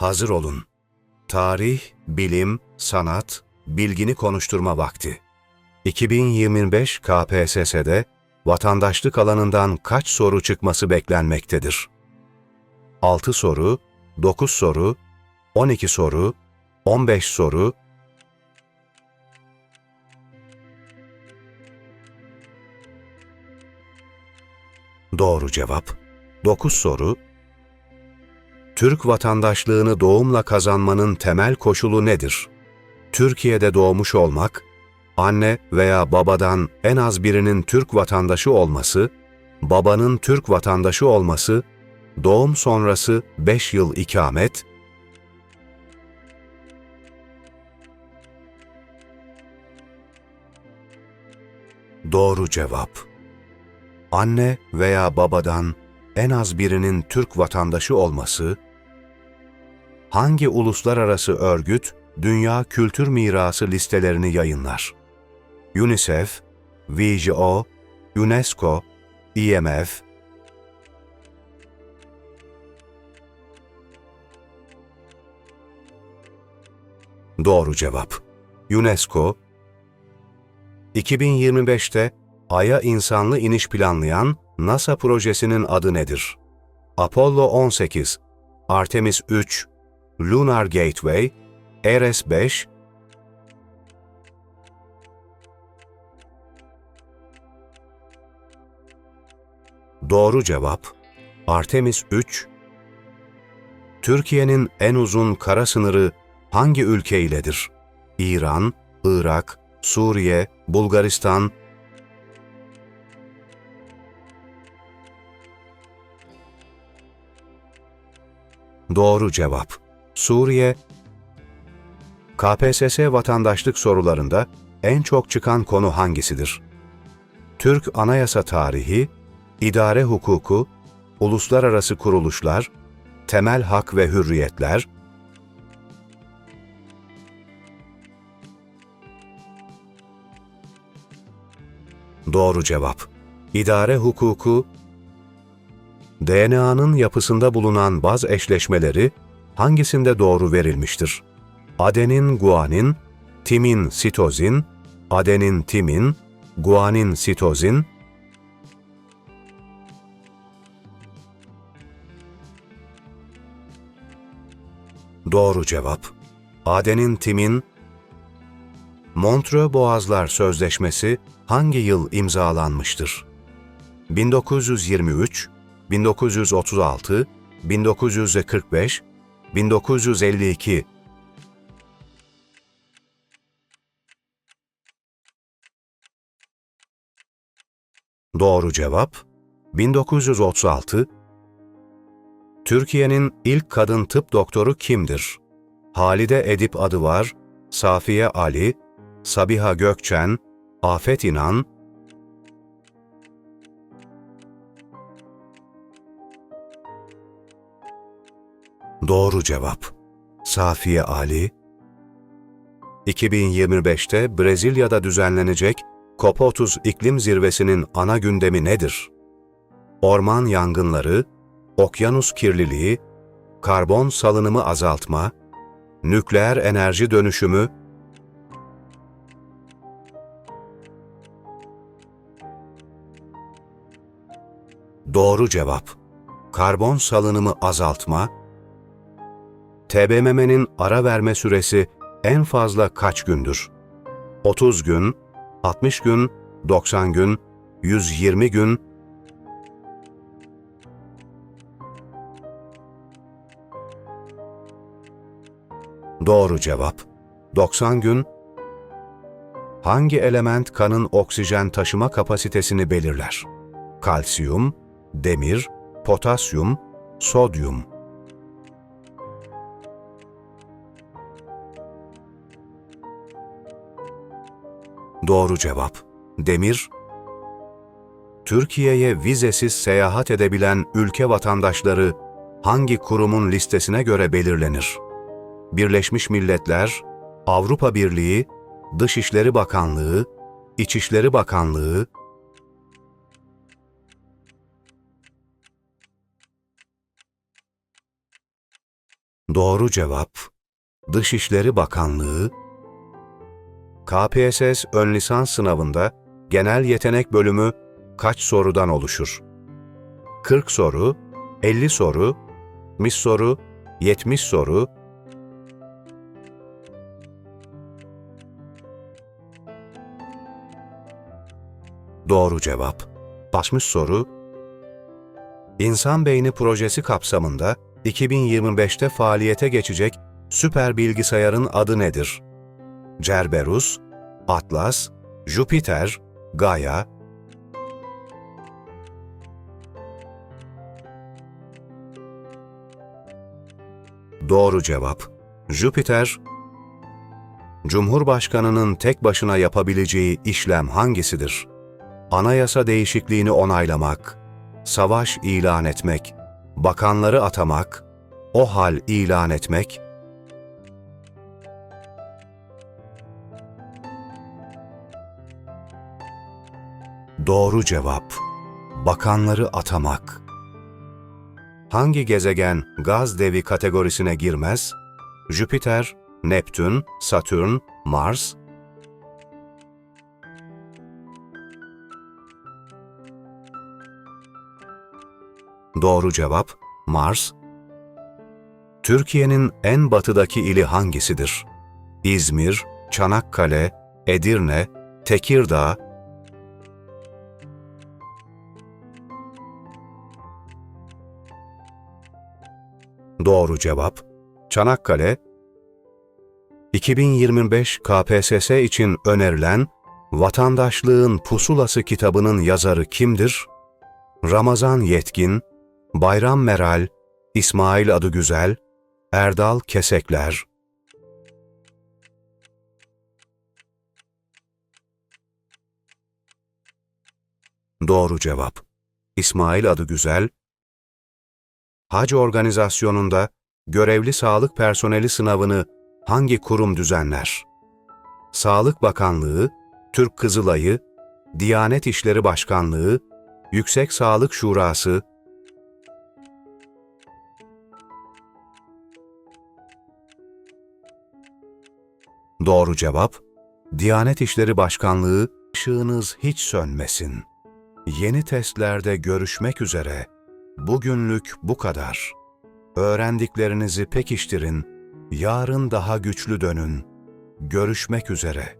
Hazır olun. Tarih, bilim, sanat, bilgini konuşturma vakti. 2025 KPSS'de vatandaşlık alanından kaç soru çıkması beklenmektedir? 6 soru, 9 soru, 12 soru, 15 soru, Doğru cevap 9 soru. Türk vatandaşlığını doğumla kazanmanın temel koşulu nedir? Türkiye'de doğmuş olmak, anne veya babadan en az birinin Türk vatandaşı olması, babanın Türk vatandaşı olması, doğum sonrası 5 yıl ikamet, Doğru cevap. Anne veya babadan en az birinin Türk vatandaşı olması, hangi uluslararası örgüt Dünya Kültür Mirası listelerini yayınlar? UNICEF, WGO, UNESCO, IMF, Doğru cevap. UNESCO, 2025'te Ay'a insanlı iniş planlayan NASA projesinin adı nedir? Apollo 18, Artemis 3, Lunar Gateway, Eres 5, Doğru cevap Artemis 3. Türkiye'nin en uzun kara sınırı hangi ülke iledir? İran, Irak, Suriye, Bulgaristan, Doğru cevap. Suriye, KPSS vatandaşlık sorularında en çok çıkan konu hangisidir? Türk anayasa tarihi, idare hukuku, uluslararası kuruluşlar, temel hak ve hürriyetler, Doğru cevap. İdare hukuku, DNA'nın yapısında bulunan baz eşleşmeleri hangisinde doğru verilmiştir? Adenin, guanin, timin, sitozin, adenin, timin, guanin, sitozin, Doğru cevap. Adenin, timin, Montreux Boğazlar Sözleşmesi hangi yıl imzalanmıştır? 1923, 1936, 1945, 1952. Doğru cevap 1936. Türkiye'nin ilk kadın tıp doktoru kimdir? Halide Edip adı var, Safiye Ali, Sabiha Gökçen, Afet İnan, Doğru cevap. Safiye Ali 2025'te Brezilya'da düzenlenecek COP30 iklim zirvesinin ana gündemi nedir? Orman yangınları, okyanus kirliliği, karbon salınımı azaltma, nükleer enerji dönüşümü, Doğru cevap. Karbon salınımı azaltma, TBMM'nin ara verme süresi en fazla kaç gündür? 30 gün, 60 gün, 90 gün, 120 gün, Doğru cevap. 90 gün. Hangi element kanın oksijen taşıma kapasitesini belirler? Kalsiyum, demir, potasyum, sodyum. Doğru cevap. Demir, Türkiye'ye vizesiz seyahat edebilen ülke vatandaşları hangi kurumun listesine göre belirlenir? Birleşmiş Milletler, Avrupa Birliği, Dışişleri Bakanlığı, İçişleri Bakanlığı, Doğru cevap Dışişleri Bakanlığı KPSS ön lisans sınavında genel yetenek bölümü kaç sorudan oluşur? 40 soru, 50 soru, 60 soru, 70 soru, Doğru cevap. 60 soru. İnsan Beyni projesi kapsamında 2025'te faaliyete geçecek süper bilgisayarın adı nedir? Cerberus, Atlas, Jüpiter, Gaia, Doğru cevap. Jüpiter, Cumhurbaşkanının tek başına yapabileceği işlem hangisidir? Anayasa değişikliğini onaylamak, savaş ilan etmek, bakanları atamak, o hal ilan etmek, Doğru cevap. Bakanları atamak. Hangi gezegen gaz devi kategorisine girmez? Jüpiter, Neptün, Satürn, Mars, Doğru cevap Mars. Türkiye'nin en batıdaki ili hangisidir? İzmir, Çanakkale, Edirne, Tekirdağ, Doğru cevap Çanakkale 2025 KPSS için önerilen Vatandaşlığın Pusulası kitabının yazarı kimdir? Ramazan Yetkin, Bayram Meral, İsmail Adıgüzel, Erdal Kesekler. Doğru cevap. İsmail Adıgüzel, Hac organizasyonunda görevli sağlık personeli sınavını hangi kurum düzenler? Sağlık Bakanlığı, Türk Kızılayı, Diyanet İşleri Başkanlığı, Yüksek Sağlık Şurası, Doğru cevap, Diyanet İşleri Başkanlığı, ışığınız hiç sönmesin. Yeni testlerde görüşmek üzere. Bugünlük bu kadar. Öğrendiklerinizi pekiştirin, yarın daha güçlü dönün. Görüşmek üzere.